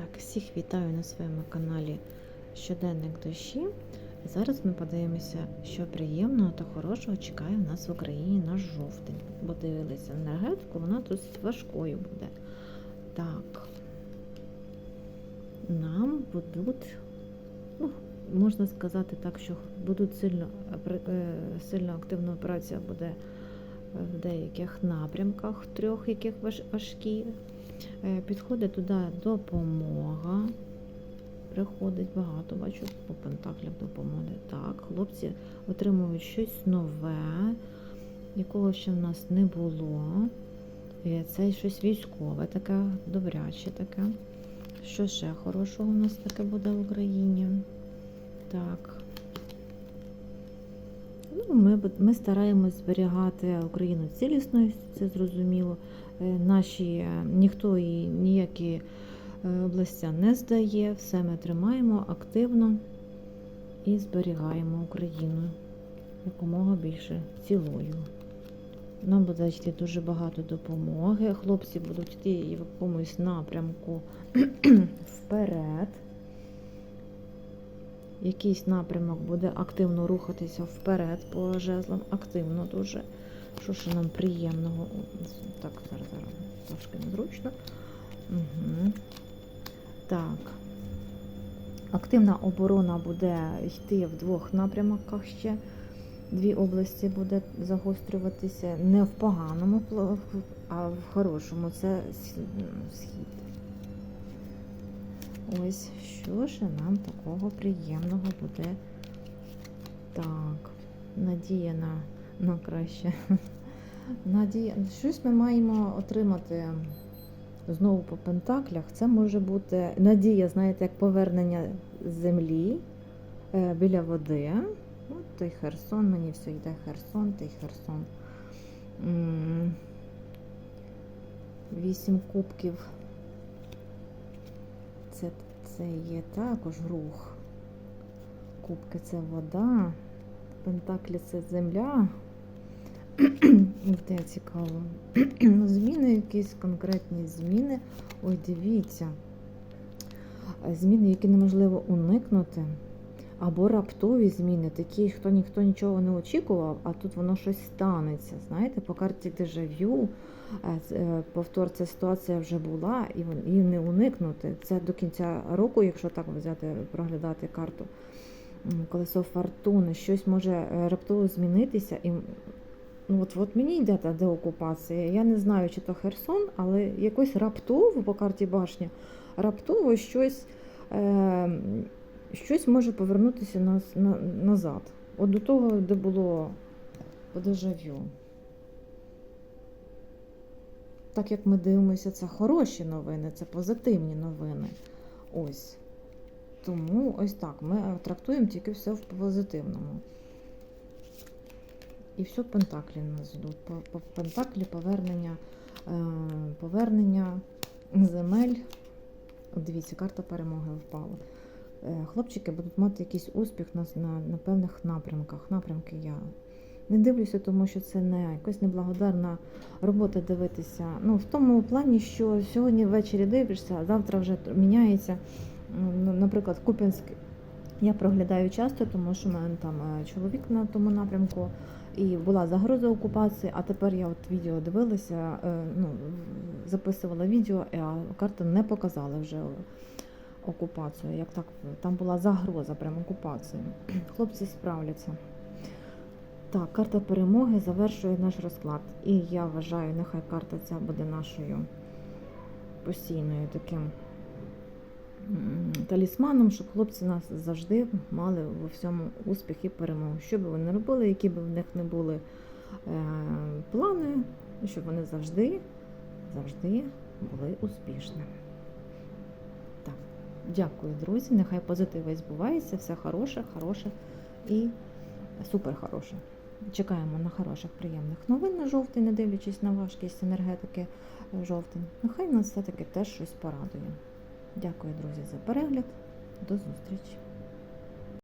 Так, всіх вітаю на своєму каналі Щоденник дощі. Зараз ми подивимося, що приємного та хорошого чекає в нас в Україні на жовтень. Бо дивилися енергетику, вона досить важкою буде. Так, нам будуть, ну, можна сказати так, що будуть сильно, е, сильно активна операція буде в деяких напрямках, трьох, яких важ- важкі. Е, Підходить туди допомога. Приходить багато, бачу, по пентаклях допомоги. Так, хлопці отримують щось нове, якого ще в нас не було. Е, Це щось військове, таке добряче таке. Що ще хорошого у нас таке буде в Україні? Так. Ну, ми, ми стараємось зберігати Україну цілісною, це зрозуміло. Е, Наші е, ніхто і ніякі е, областя не здає, все ми тримаємо активно і зберігаємо Україну якомога більше цілою. Нам буде йти дуже багато допомоги. Хлопці будуть йти в якомусь напрямку вперед. Якийсь напрямок буде активно рухатися вперед по жезлам, активно дуже. Що ж нам приємного? Так, зараз, зараз трошки незручно. Угу. Так. Активна оборона буде йти в двох напрямках ще. Дві області буде загострюватися не в поганому, а в хорошому. Це схід. Ось що ж нам такого приємного буде. Так, надія на, на краще. Надія, щось ми маємо отримати знову по пентаклях. Це може бути надія, знаєте, як повернення землі е, біля води. От той Херсон, мені все йде Херсон, той Херсон. Вісім кубків. Це, це є також рух. Кубки це вода. Пентаклі це земля. Те цікаво. Ну, Зміни, якісь конкретні зміни. Ой, дивіться. Зміни, які неможливо уникнути. Або раптові зміни, такі, хто ніхто нічого не очікував, а тут воно щось станеться. Знаєте, по карті дежавю, е, е, повтор, ця ситуація вже була, і не уникнути. Це до кінця року, якщо так взяти, проглядати карту. Колесо фортуни, щось може е, раптово змінитися. І ну, от, от мені йде та деокупація. Я не знаю, чи то Херсон, але якось раптово по карті башня, раптово щось. Е, щось може повернутися на, на, назад. От до того, де було по дежавю. Так як ми дивимося, це хороші новини, це позитивні новини. Ось. Тому ось так. Ми трактуємо тільки все в позитивному. І все пентаклі нас ждуть. По, пентаклі повернення, е, повернення земель. Дивіться, карта перемоги впала. Е, Хлопчики будуть мати якийсь успіх на, на, на певних напрямках. Напрямки я не дивлюся, тому що це не якась неблагодарна робота дивитися. Ну, в тому плані, що сьогодні ввечері дивишся, а завтра вже міняється. М, ну, Наприклад, Куп'янськ я проглядаю часто, тому що в мене там е, чоловік на тому напрямку. І була загроза окупації, а тепер я от відео дивилася, е, ну, записувала відео, а карта не показала вже окупацію. Як так, там була загроза прям окупації. Хлопці справляться. Так, карта перемоги завершує наш розклад. І я вважаю, нехай карта ця буде нашою постійною таким талісманом, щоб хлопці нас завжди мали во всьому успіх і перемогу. Що би вони робили, які б в них не були е, плани, щоб вони завжди, завжди були успішними. Дякую, друзі. Нехай позитив весь збувається, все хороше, хороше і супер хороше. Чекаємо на хороших, приємних новин на жовтий, не дивлячись на важкість енергетики е, жовтень. Нехай нас все-таки теж щось порадує. Дякую, друзі, за перегляд. До зустрічі!